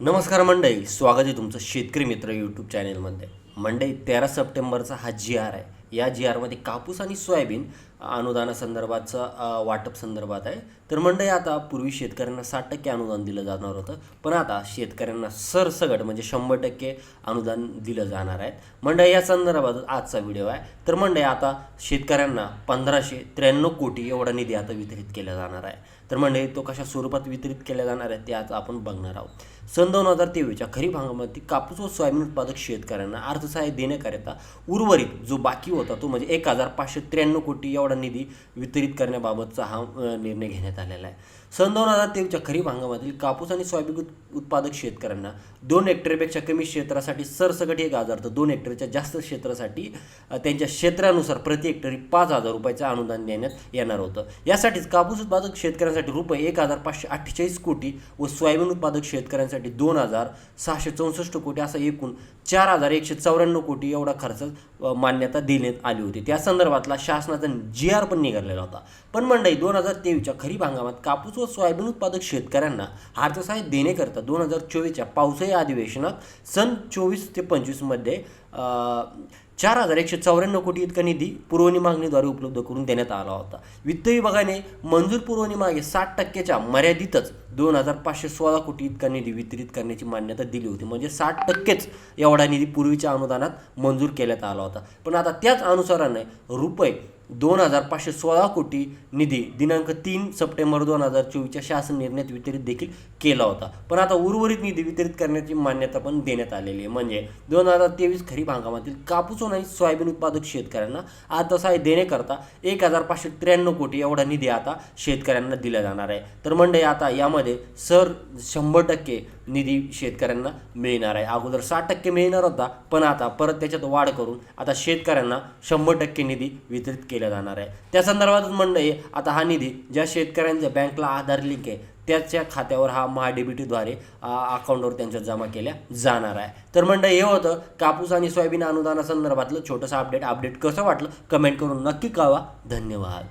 नमस्कार मंडई स्वागत आहे तुमचं शेतकरी मित्र यूट्यूब चॅनेलमध्ये मंडई तेरा सप्टेंबरचा हा जी आर आहे. या जी आरमध्ये कापूस आणि सोयाबीन अनुदानासंदर्भातचं वाटप संदर्भात आहे. तर मंडई आता पूर्वी शेतकऱ्यांना साठ टक्के अनुदान दिलं जाणार होतं. पण आता शेतकऱ्यांना सरसगट म्हणजे शंभर टक्के अनुदान दिलं जाणार आहे. मंडई या संदर्भात आजचा व्हिडिओ आहे. तर मंडई आता शेतकऱ्यांना पंधराशे त्र्याण्णव कोटी एवढा निधी आता वितरित केला जाणार आहे. तर मंडळी तो कशा स्वरूपात वितरित केला जाणार आहे ते आज आपण बघणार आहोत. सन दोन हजार तेवीसच्या खरीप हंगामातील कापूस व सोयाबीन उत्पादक शेतकऱ्यांना अर्थसहाय्य देण्याकरिता उर्वरित जो बाकी होता तो म्हणजे एक हजार पाचशे त्र्याण्णव कोटी एवढा निधी वितरित करण्याबाबतचा हा निर्णय घेण्यात आलेला आहे. सन दोन हजार तेवीसच्या खरीप हंगामातील कापूस आणि सोयाबीन उत्पादक शेतकऱ्यांना दोन हेक्टरपेक्षा कमी क्षेत्रासाठी सरसकट एक हजार तर दोन हेक्टरच्या जास्त क्षेत्रासाठी त्यांच्या क्षेत्रानुसार प्रति हेक्टरी पाच हजार रुपयाचं अनुदान देण्यात येणार होतं. यासाठीच कापूस उत्पादक शेतकऱ्यांसाठी रुपये एक हजार पाचशे अठ्ठेचाळीस कोटी व सोयाबीन उत्पादक शेतकऱ्यांसाठी दोन हजार सहाशे चौसष्ट कोटी असा एकूण चार हजार एकशे चौऱ्याण्णव कोटी एवढा खर्च मान्यता देण्यात आली होती. त्या संदर्भातला शासनाचा जी आर पण निघालेला होता. पण मंडई दोन हजार तेवीसच्या खरीप हंगामात कापूस व सोयाबीन उत्पादक शेतकऱ्यांना अर्थसहाय्य देण्याकरता दोन हजार चोवीसच्या पावसाळी अधिवेशनात सन चोवीस ते पंचवीसमध्ये चार हजार एकशे चौऱ्याण्णव कोटी इतका निधी पुरवणी मागणीद्वारे उपलब्ध करून देण्यात आला होता. वित्त विभागाने मंजूर पुरवणी मागे साठ टक्क्याच्या मर्यादितच दोन हजार पाचशे सोळा कोटी इतका निधी वितरित करण्याची मान्यता दिली होती. म्हणजे साठ टक्केच एवढा निधी पूर्वीच्या अनुदानात मंजूर केल्यात आला होता. पण आता त्याच अनुसाराने रुपये दोन हजार पाचशे सोळा कोटी निधी दिनांक तीन सप्टेंबर दोन हजार चोवीसच्या शासन निर्णयात वितरित देखील केला होता. पण आता उर्वरित निधी वितरित करण्याची मान्यता पण देण्यात आलेली आहे. म्हणजे दोन हजार तेवीस खरीप हंगामातील कापूस आणि सोयाबीन उत्पादक शेतकऱ्यांना आता अर्थसहाय्य देण्याकरता एक हजार पाचशे त्र्याण्णव कोटी एवढा निधी आता शेतकऱ्यांना दिला जाणार आहे. तर मंडळी आता यामध्ये सर शंभर टक्के निधी शेतकऱ्यांना मिळणार आहे. अगोदर साठ टक्के मिळणार होता पण आता परत त्याच्यात वाढ करून आता शेतकऱ्यांना शंभर टक्के निधी वितरित केला जाणार आहे. त्या संदर्भात मंडळी आता हा निधी ज्या शेतकऱ्यांच्या बँकला आधार लिंक आहे त्याच्या खात्यावर हा महाडीबीटीद्वारे अकाउंटवर त्यांच्या जमा केल्या जाणार आहे. तर मंडळी हे होतं कापूस आणि सोयाबीन अनुदानासंदर्भातलं छोटंसं अपडेट अपडेट कसं वाटलं? कमेंट करून नक्की कळवा. धन्यवाद.